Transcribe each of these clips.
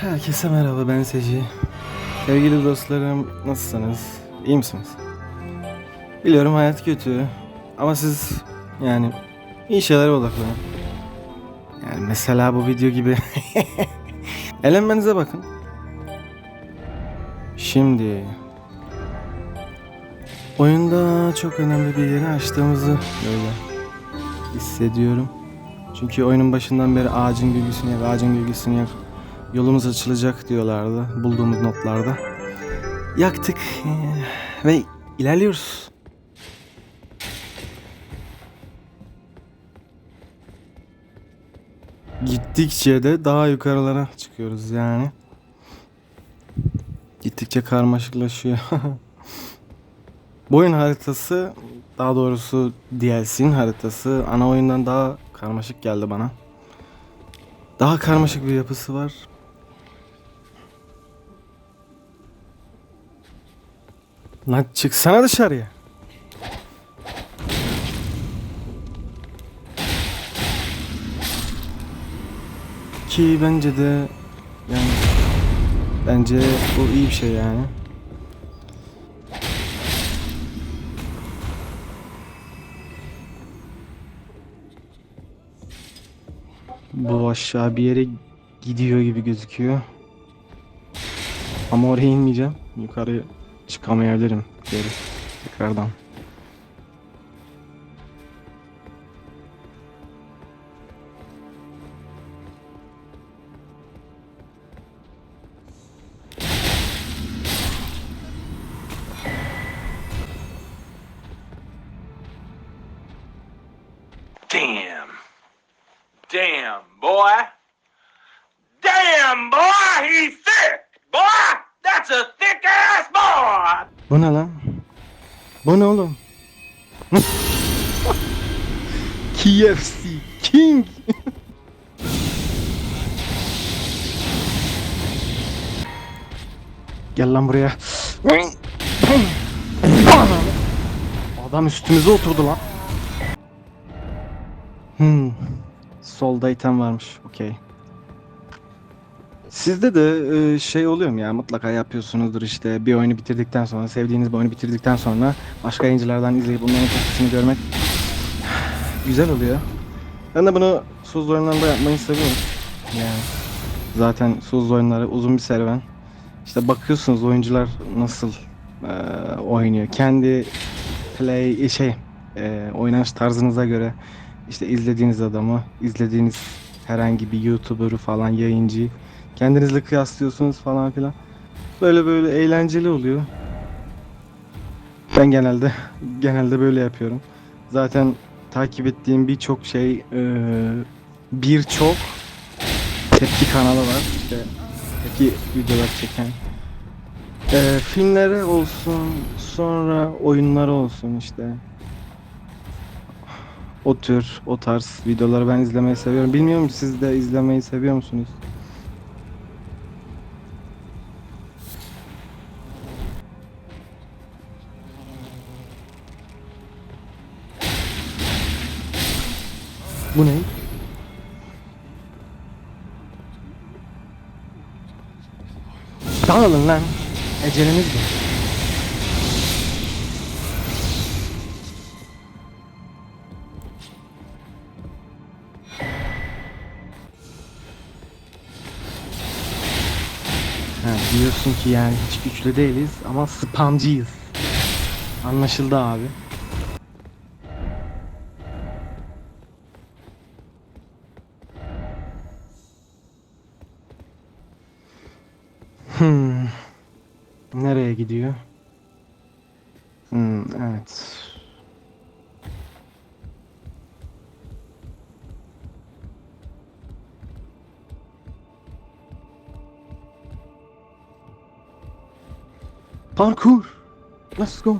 Herkese merhaba ben Seci. Sevgili dostlarım nasılsınız? İyi misiniz? Biliyorum hayat kötü ama siz yani iyi şeylere odaklanın. Yani mesela bu video gibi. Eğlenmenize bakın. Şimdi oyunda çok önemli bir yeri açtığımızı böyle hissediyorum. Çünkü oyunun başından beri ağacın gölgesini yak, ağacın gölgesini yak. Yolumuz açılacak diyorlardı bulduğumuz notlarda. Yaktık eee, ve ilerliyoruz. Gittikçe de daha yukarılara çıkıyoruz yani. Gittikçe karmaşıklaşıyor. Bu oyun haritası daha doğrusu DLC'nin haritası ana oyundan daha karmaşık geldi bana. Daha karmaşık bir yapısı var. Lan çıksana dışarıya. Ki bence de yani bence bu iyi bir şey yani. Bu aşağı bir yere gidiyor gibi gözüküyor. Ama oraya inmeyeceğim. Yukarı çıkamayabilirim geri tekrardan. Damn. Damn, boy. Damn, boy, he's thick. Boy, that's a thick ass boy. Bu ne lan? Bu ne oğlum? KFC King. Gel lan buraya. Adam üstümüze oturdu lan. Hmm. Solda item varmış. Okey. Sizde de e, şey oluyor mu ya mutlaka yapıyorsunuzdur işte bir oyunu bitirdikten sonra sevdiğiniz bir oyunu bitirdikten sonra başka yayıncılardan izleyip bunların tepkisini görmek güzel oluyor. Ben de bunu Suz oyunlarında yapmayı seviyorum. Yani zaten Suz oyunları uzun bir serüven. İşte bakıyorsunuz oyuncular nasıl e, oynuyor. Kendi play şey e, oynanış tarzınıza göre işte izlediğiniz adamı, izlediğiniz herhangi bir YouTuber'ı falan yayıncıyı kendinizle kıyaslıyorsunuz falan filan. Böyle böyle eğlenceli oluyor. Ben genelde genelde böyle yapıyorum. Zaten takip ettiğim birçok şey eee, birçok tepki kanalı var. İşte tepki videolar çeken. Eee filmleri olsun, sonra oyunları olsun işte. O tür, o tarz videoları ben izlemeyi seviyorum. Bilmiyorum siz de izlemeyi seviyor musunuz? Bu ne? Dağılın lan. Eceliniz bu. Ha, diyorsun ki yani hiç güçlü değiliz ama spamcıyız. Anlaşıldı abi. Hmm. Nereye gidiyor? Hmm, evet. Parkur. Let's go.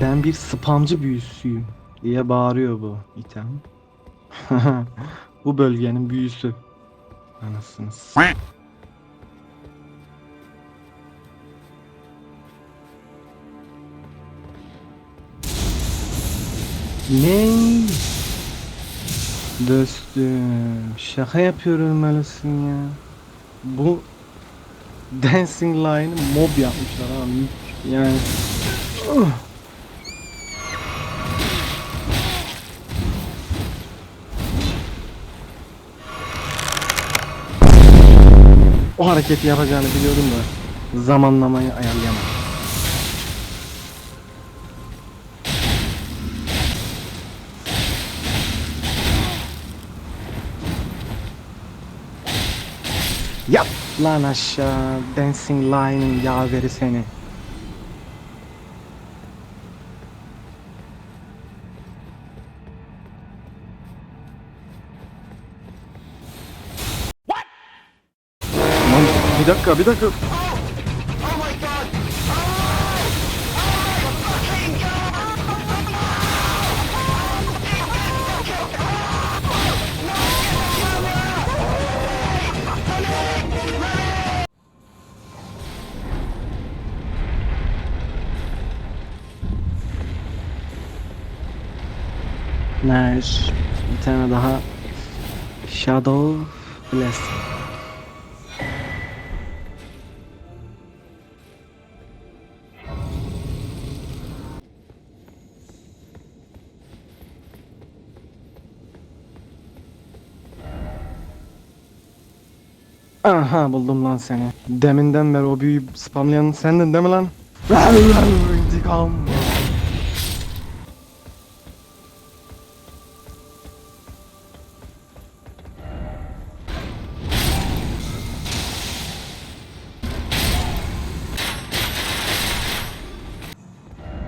Ben bir spamcı büyüsüyüm diye bağırıyor bu item. bu bölgenin büyüsü. Anasını s- Ne? Dostum şaka yapıyorum öylesin ya. Bu Dancing Line mob yapmışlar abi. Yani uh. O hareketi yapacağını biliyordum da zamanlamayı ayarlayamadım. Yap lan aşağı Dancing Line'ın yaveri seni. Bir dakika bir dakika. Nice. Bir tane daha Shadow Blessing. Aha buldum lan seni. Deminden beri o büyüyü spamlayan sendin değil mi lan? İntikam.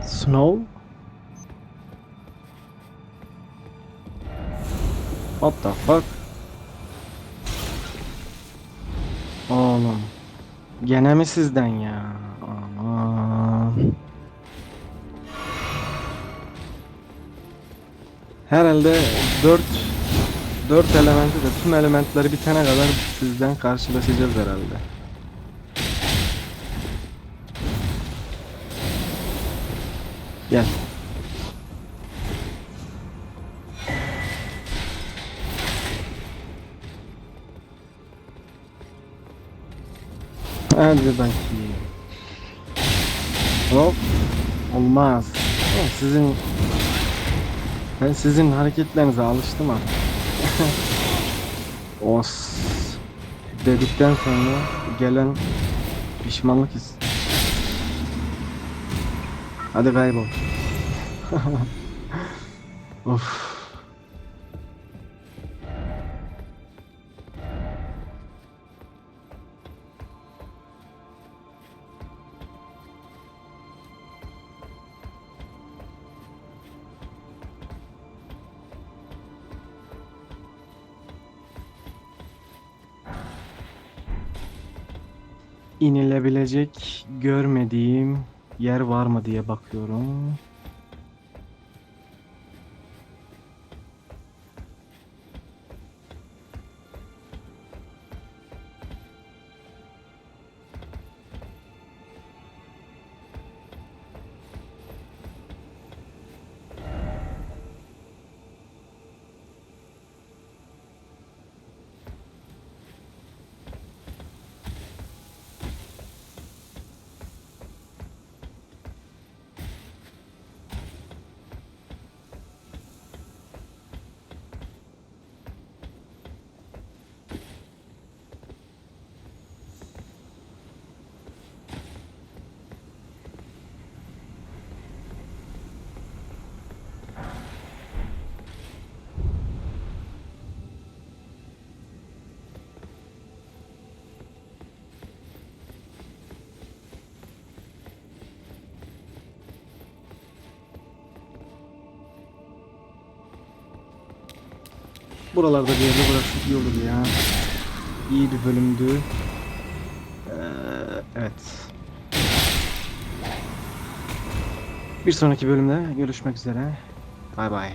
Snow? What the fuck? Gene mi sizden ya? Aman. Herhalde 4 4 elementi de tüm elementleri bitene kadar sizden karşılaşacağız herhalde. Gel. Hadi bakayım. Hop. Olmaz. Sizin ben sizin hareketlerinize alıştım artık. Os dedikten sonra gelen pişmanlık hissi. Hadi kaybol. of. İnilebilecek görmediğim yer var mı diye bakıyorum. Buralarda bir yerde bıraksak iyi olur ya. İyi bir bölümdü. Ee, evet. Bir sonraki bölümde görüşmek üzere. Bay bay.